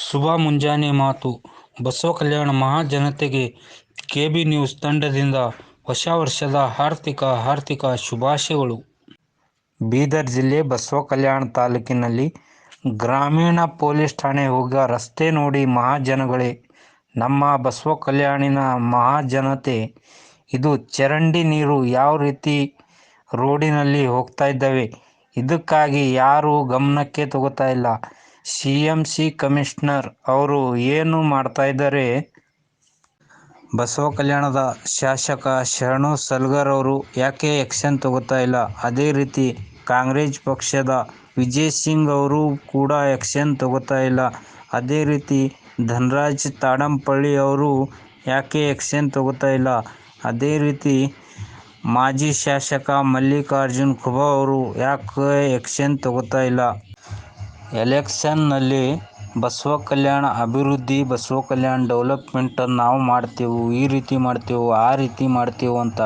ಶುಭ ಮುಂಜಾನೆ ಮಾತು. ಬಸವ ಕಲ್ಯಾಣ ಮಹಾಜನತೆಗೆ ಕೆ ಬಿ ನ್ಯೂಸ್ ತಂಡದಿಂದ ಹೊಸ ವರ್ಷದ ಆರ್ಥಿಕ ಆರ್ಥಿಕ ಶುಭಾಶಯಗಳು. ಬೀದರ್ ಜಿಲ್ಲೆ ಬಸವ ಕಲ್ಯಾಣ ತಾಲೂಕಿನಲ್ಲಿ ಗ್ರಾಮೀಣ ಪೊಲೀಸ್ ಠಾಣೆ ಹೋಗ ರಸ್ತೆ ನೋಡಿ ಮಹಾಜನಗಳೇ, ನಮ್ಮ ಬಸವ ಕಲ್ಯಾಣಿನ ಮಹಾಜನತೆ. ಇದು ಚರಂಡಿ ನೀರು ಯಾವ ರೀತಿ ರೋಡಿನಲ್ಲಿ ಹೋಗ್ತಾ ಇದ್ದಾವೆ, ಇದಕ್ಕಾಗಿ ಯಾರು ಗಮನಕ್ಕೆ ತಗೋತಾ ಇಲ್ಲ. ಸಿ ಎಂ ಸಿ ಕಮಿಷ್ನರ್ ಅವರು ಏನು ಮಾಡ್ತಾ ಇದ್ದಾರೆ? ಬಸವ ಕಲ್ಯಾಣದ ಶಾಸಕ ಶರಣು ಸಲ್ಗರ್ ಅವರು ಯಾಕೆ ಎಕ್ಷನ್ ತಗೋತಾ ಇಲ್ಲ? ಅದೇ ರೀತಿ ಕಾಂಗ್ರೆಸ್ ಪಕ್ಷದ ವಿಜಯ್ ಸಿಂಗ್ ಅವರು ಕೂಡ ಎಕ್ಷನ್ ತಗೋತಾ ಇಲ್ಲ. ಅದೇ ರೀತಿ ಧನರಾಜ್ ತಾಡಂಪಳ್ಳಿ ಅವರು ಯಾಕೆ ಎಕ್ಷನ್ ತಗೋತಾ ಇಲ್ಲ? ಅದೇ ರೀತಿ ಮಾಜಿ ಶಾಸಕ ಮಲ್ಲಿಕಾರ್ಜುನ್ ಖುಬಾ ಅವರು ಯಾಕೆ ಎಕ್ಷನ್ ತಗೋತಾ ಇಲ್ಲ? ಎಲೆಕ್ಷನ್ನಲ್ಲಿ ಬಸವ ಕಲ್ಯಾಣ ಅಭಿವೃದ್ಧಿ, ಬಸವ ಕಲ್ಯಾಣ ಡೆವಲಪ್ಮೆಂಟ್ ನಾವು ಮಾಡ್ತೇವೆ, ಈ ರೀತಿ ಮಾಡ್ತೇವೆ, ಆ ರೀತಿ ಮಾಡ್ತೇವೆ ಅಂತ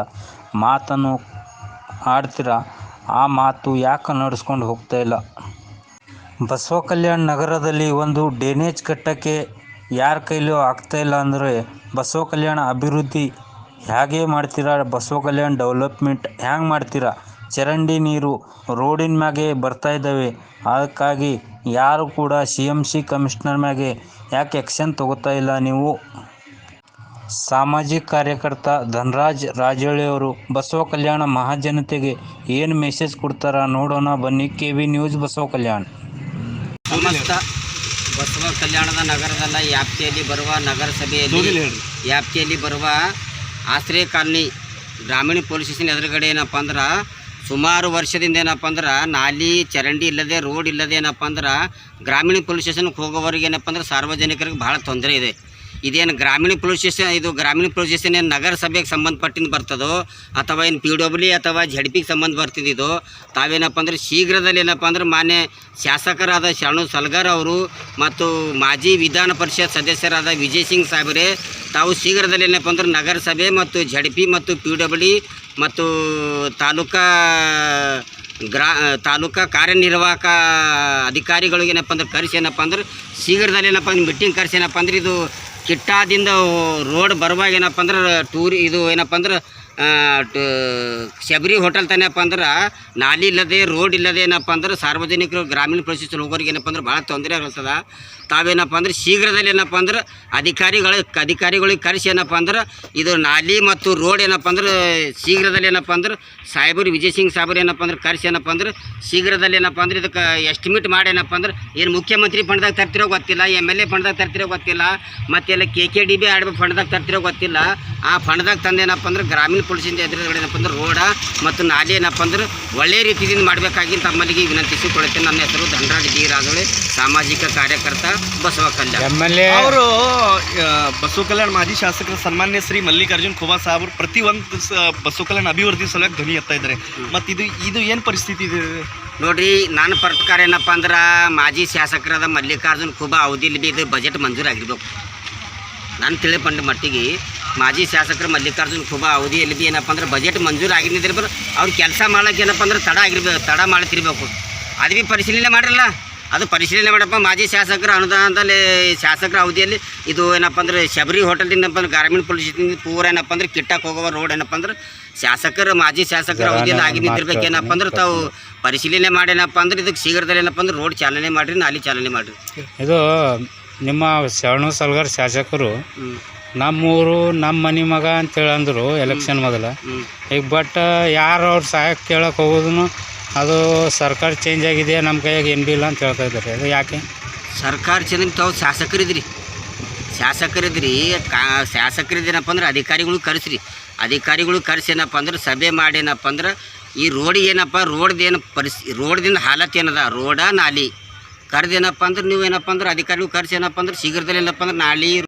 ಮಾತನ್ನು ಆಡ್ತೀರ? ಆ ಮಾತು ಯಾಕೆ ನಡೆಸ್ಕೊಂಡು ಹೋಗ್ತಾ ಇಲ್ಲ? ಬಸವ ಕಲ್ಯಾಣ ನಗರದಲ್ಲಿ ಒಂದು ಡ್ರೈನೇಜ್ ಕಟ್ಟಕ್ಕೆ ಯಾರ ಕೈಲೂ ಆಗ್ತಾ ಇಲ್ಲ ಅಂದರೆ ಬಸವ ಕಲ್ಯಾಣ ಅಭಿವೃದ್ಧಿ ಹೇಗೆ ಮಾಡ್ತೀರಾ? ಬಸವ ಕಲ್ಯಾಣ ಡೆವಲಪ್ಮೆಂಟ್ ಹ್ಯಾಂಗೆ ಮಾಡ್ತೀರಾ? ಚರಂಡಿ ನೀರು ರೋಡಿನ ಮ್ಯಾಗೆ ಬರ್ತಾ ಇದ್ದಾವೆ. ಅದಕ್ಕಾಗಿ ಯಾರು ಕೂಡ ಸಿ ಎಂ ಸಿ ಕಮಿಷನರ್ ಮ್ಯಾಗೆ ಯಾಕೆ ಆ್ಯಕ್ಷನ್ ತಗೋತಾ ಇಲ್ಲ ನೀವು? ಸಾಮಾಜಿಕ ಕಾರ್ಯಕರ್ತ ಧನರಾಜ್ ರಾಜೋಳಿ ಅವರು ಬಸವ ಕಲ್ಯಾಣ ಮಹಾಜನತೆಗೆ ಏನು ಮೆಸೇಜ್ ಕೊಡ್ತಾರ ನೋಡೋಣ ಬನ್ನಿ K V news Basava Kalyana. ಸಮಸ್ತ ಬಸವ ಕಲ್ಯಾಣದ ನಗರದಲ್ಲ ವ್ಯಾಪ್ತಿಯಲ್ಲಿ ಬರುವ ನಗರಸಭೆಯಲ್ಲಿ ವ್ಯಾಪ್ತಿಯಲ್ಲಿ ಬರುವ ಆಶ್ರಯ ಕಾಲನಿ ಗ್ರಾಮೀಣ ಪೊಲೀಸ್ ಸ್ಟೇಷನ್ ಎದುರುಗಡೆ ಏನಪ್ಪ ಅಂದ್ರೆ ಸುಮಾರು ವರ್ಷದಿಂದ ಏನಪ್ಪ ಅಂದ್ರೆ ನಾಲಿ, ಚರಂಡಿ ಇಲ್ಲದೆ, ರೋಡ್ ಇಲ್ಲದೆ ಏನಪ್ಪ ಅಂದ್ರೆ ಗ್ರಾಮೀಣ ಪೊಲೀಸ್ ಸ್ಟೇಷನ್ಗೆ ಹೋಗೋವರೆಗೆ ಏನಪ್ಪ ಅಂದ್ರೆ ಸಾರ್ವಜನಿಕರಿಗೆ ಭಾಳ ತೊಂದರೆ ಇದೆ. ಇದೇನು ಗ್ರಾಮೀಣ ಪೊಲೀಸ್ ಇದು ಗ್ರಾಮೀಣ ಪೊಲೀಸ್ ಏನು ನಗರಸಭೆಗೆ ಸಂಬಂಧಪಟ್ಟಿಂದ ಬರ್ತದೋ ಅಥವಾ ಏನು ಪಿ ಡಬ್ಲ್ಯೂ ಅಥವಾ ಜಡ್ ಪಿಗೆ ಸಂಬಂಧ ಬರ್ತಿದ್ದು ತಾವೇನಪ್ಪ ಅಂದ್ರೆ ಶೀಘ್ರದಲ್ಲಿ ಏನಪ್ಪ ಅಂದ್ರೆ ಮಾನ್ಯ ಶಾಸಕರಾದ ಶರಣು ಸಲ್ಗಾರ್ ಅವರು ಮತ್ತು ಮಾಜಿ ವಿಧಾನ ಪರಿಷತ್ ಸದಸ್ಯರಾದ ವಿಜಯ್ ಸಿಂಗ್ ಸಾಹೇಬರೇ, ತಾವು ಶೀಘ್ರದಲ್ಲಿ ಏನಪ್ಪ ಅಂದ್ರೆ ನಗರಸಭೆ ಮತ್ತು ಜಡ್ ಪಿ ಮತ್ತು ಪಿ ಡಬ್ಲ್ಯೂ ಮತ್ತು ತಾಲೂಕಾ ಗ್ರಾ, ತಾಲೂಕಾ ಕಾರ್ಯನಿರ್ವಾಹಕ ಅಧಿಕಾರಿಗಳಿಗೆ ಏನಪ್ಪ ಅಂದ್ರೆ ಕರೆಸಿ ಏನಪ್ಪ ಅಂದ್ರೆ ಶೀಘ್ರದಲ್ಲಿ ಏನಪ್ಪ ಅಂದ್ರೆ ಮೀಟಿಂಗ್ ಕರೆಸಿ ಏನಪ್ಪ ಅಂದ್ರೆ ಇದು ಕಿಟ್ಟಾದಿಂದ ರೋಡ್ ಬರುವಾಗ ಏನಪ್ಪ ಅಂದ್ರೆ ಟೂರಿ ಇದು ಏನಪ್ಪ ಅಂದ್ರೆ ಶಬರಿ ಹೋಟೆಲ್ ತಾನೇಪ್ಪ ಅಂದ್ರೆ ನಾಲಿ ಇಲ್ಲದೆ ರೋಡ್ ಇಲ್ಲದೆ ಏನಪ್ಪ ಅಂದ್ರೆ ಸಾರ್ವಜನಿಕರು ಗ್ರಾಮೀಣ ಪರಿಸ್ಥಿತಿ ಹೋಗೋರಿಗೆ ಏನಪ್ಪ ಅಂದ್ರೆ ಭಾಳ ತೊಂದರೆ ಆಗ್ತದ ತಾವೇನಪ್ಪ ಅಂದ್ರೆ ಶೀಘ್ರದಲ್ಲಿ ಏನಪ್ಪ ಅಂದ್ರೆ ಅಧಿಕಾರಿಗಳ ಅಧಿಕಾರಿಗಳಿಗೆ ಕರೆಸಿ ಏನಪ್ಪ ಅಂದ್ರೆ ಇದು ನಾಲಿ ಮತ್ತು ರೋಡ್ ಏನಪ್ಪ ಅಂದ್ರೆ ಶೀಘ್ರದಲ್ಲಿ ಏನಪ್ಪ ಅಂದ್ರೆ ಸಾಹೇಬರು ವಿಜಯ್ ಸಿಂಗ್ ಸಾಹೇಬರು ಏನಪ್ಪ ಅಂದ್ರೆ ಕರೆಸಿ ಏನಪ್ಪ ಅಂದ್ರೆ ಶೀಘ್ರದಲ್ಲಿ ಏನಪ್ಪ ಅಂದ್ರೆ ಇದಕ್ಕೆ ಎಸ್ಟಿಮೇಟ್ ಮಾಡಿ ಏನಪ್ಪ ಅಂದ್ರೆ ಏನು ಮುಖ್ಯಮಂತ್ರಿ ಫಂಡ್ದಾಗ ತರ್ತಿರೋ ಗೊತ್ತಿಲ್ಲ ಎಂ ಎಲ್ ಎ ಫಂಡ್ದಾಗ ತರ್ತಿರೋ ಗೊತ್ತಿಲ್ಲ ಮತ್ತೆಲ್ಲ ಕೆ ಕೆ ಡಿ ಬಿ ಆಡ್ಬೇಕು ಫಂಡ್ದಾಗ ತರ್ತಿರೋ ಗೊತ್ತಿಲ್ಲ ಆ ಫಂಡ್ದಾಗ ತಂದೇನಪ್ಪ ಅಂದ್ರೆ ಗ್ರಾಮೀಣ ಪೊಲೀಸಿಂದ ಎದುರುಗಡೆ ಏನಪ್ಪ ಅಂದ್ರೆ ರೋಡ ಮತ್ತು ನಾಲೆ ಏನಪ್ಪ ಅಂದ್ರೆ ಒಳ್ಳೆ ರೀತಿಯಿಂದ ಮಾಡಬೇಕಾಗಿ ತಮ್ಮಲ್ಲಿಗೆ ವಿನಂತಿಸಿಕೊಳ್ಳುತ್ತೇನೆ ನನ್ನ ಹೆಸರು ಧನರಾಜ್ ಡಿ ರಾಜೋಳಿ ಸಾಮಾಜಿಕ ಕಾರ್ಯಕರ್ತ ಬಸವ ಕಲ್ಯಾಣ. ಅವರು ಬಸವ ಕಲ್ಯಾಣ ಮಾಜಿ ಶಾಸಕರ ಸನ್ಮಾನ್ಯ ಶ್ರೀ ಮಲ್ಲಿಕಾರ್ಜುನ್ ಖುಬಾ ಸಾಹ್ ಪ್ರತಿ ಒಂದು ಸ- ಬಸವ ಕಲ್ಯಾಣ ಅಭಿವೃದ್ಧಿ ಸಲುವಾಗಿ ಧ್ವನಿ ಎತ್ತಾ ಇದ್ದಾರೆ. ಮತ್ತು ಇದು ಇದು ಏನು ಪರಿಸ್ಥಿತಿ ಇದೆ? ನೋಡ್ರಿ ನನ್ನ ಪ್ರಕಾರ ಏನಪ್ಪ ಅಂದ್ರೆ ಮಾಜಿ ಶಾಸಕರಾದ ಮಲ್ಲಿಕಾರ್ಜುನ್ ಖುಬಾ ಅವಧಿಯಲ್ಲಿ ಬಿ ಇದು ಬಜೆಟ್ ಮಂಜೂರಾಗಿರ್ಬೇಕು. ನಾನು ತಿಳಿಪಂಡ ಮಟ್ಟಿಗೆ ಮಾಜಿ ಶಾಸಕರು ಮಲ್ಲಿಕಾರ್ಜುನ್ ಖುಬಾ ಅವಧಿಯಲ್ಲಿ ಬಿ ಏನಪ್ಪ ಅಂದ್ರೆ ಬಜೆಟ್ ಮಂಜೂರು ಆಗಿದ್ದಿದ್ರೆ ಬ್ರ ಅವ್ರು ಕೆಲಸ ಮಾಡೋಕೆ ಏನಪ್ಪ ಅಂದ್ರೆ ತಡ ಆಗಿರ್ಬೇಕು ತಡ ಮಾಡ್ತಿರ್ಬೇಕು. ಅದು ಬಿ ಪರಿಶೀಲನೆ ಮಾಡಿರಲ್ಲ? ಅದು ಪರಿಶೀಲನೆ ಮಾಡಪ್ಪ ಮಾಜಿ ಶಾಸಕರ ಅನುದಾನದಲ್ಲಿ ಶಾಸಕರ ಅವಧಿಯಲ್ಲಿ ಇದು ಏನಪ್ಪ ಅಂದ್ರೆ ಶಬರಿ ಹೋಟೆಲ್ ಏನಪ್ಪ ಅಂದ್ರೆ ಗಾರ್ಮೆಂಟ್ ಪೊಲೀಸ್ ಪೂರ ಏನಪ್ಪ ಅಂದ್ರೆ ಕಿಟ್ಟಕ್ಕೆ ಹೋಗುವ ರೋಡ್ ಏನಪ್ಪ ಅಂದ್ರೆ ಶಾಸಕರ ಮಾಜಿ ಶಾಸಕರ ಅವಧಿಯಲ್ಲಿ ಆಗಿ ನಿಂತಿರ್ಬೇಕು ಏನಪ್ಪ ಅಂದ್ರೆ ತಾವು ಪರಿಶೀಲನೆ ಮಾಡಿ ಏನಪ್ಪ ಅಂದ್ರೆ ಇದಕ್ಕೆ ಶೀಘ್ರದಲ್ಲಿ ಏನಪ್ಪ ಅಂದ್ರೆ ರೋಡ್ ಚಾಲನೆ ಮಾಡಿರಿ ನಾಲಿ ಚಾಲನೆ ಮಾಡಿರಿ. ಇದು ನಿಮ್ಮ ಶರಣು ಸಲ್ಗರ್ ಶಾಸಕರು ನಮ್ಮೂರು ನಮ್ಮ ಮನೆ ಮಗ ಅಂತೇಳಿ ಅಂದರು ಎಲೆಕ್ಷನ್ ಮೊದಲು. ಈಗ ಬಟ್ ಯಾರು ಅವ್ರು ಸಹಾಯ ಕೇಳಕ್ಕೆ ಹೋಗೋದು ಅದು ಸರ್ಕಾರ ಚೇಂಜ್ ಆಗಿದೆ ನಮ್ಮ ಕೈಯಾಗ ಏನು ಬಿ ಇಲ್ಲ ಅಂತ ಹೇಳ್ತಾ ಇದ್ದಾರೆ. ಅದು ಯಾಕೆ? ಸರ್ಕಾರ ಚೇಂಜ್ ತಾವು ಶಾಸಕರಿದ್ರಿ ಶಾಸಕರಿದ್ರಿ ಕಾ ಶಾಸಕರಿದ್ದೇನಪ್ಪ ಅಂದ್ರೆ ಅಧಿಕಾರಿಗಳು ಕರೆಸ್ರಿ. ಅಧಿಕಾರಿಗಳು ಕರೆಸಿ ಏನಪ್ಪ ಅಂದ್ರೆ ಸಭೆ ಮಾಡಿ ಏನಪ್ಪ ಅಂದ್ರೆ ಈ ರೋಡ್ ಏನಪ್ಪ ರೋಡ್ದು ಏನು ಪರಿಸ್ ರೋಡ್ದಿಂದ ಹಾಲತ್ ಏನದ? ರೋಡ ನಾಲಿ. ಕರೆದೇನಪ್ಪ ಅಂದ್ರೆ ನೀವು ಏನಪ್ಪ ಅಂದ್ರೆ ಅಧಿಕಾರಿಗಳು ಕರೆಸಿ ಏನಪ್ಪ ಅಂದ್ರೆ ಶೀಘ್ರದಲ್ಲಿ ಏನಪ್ಪ ಅಂದ್ರೆ ನಾಲಿ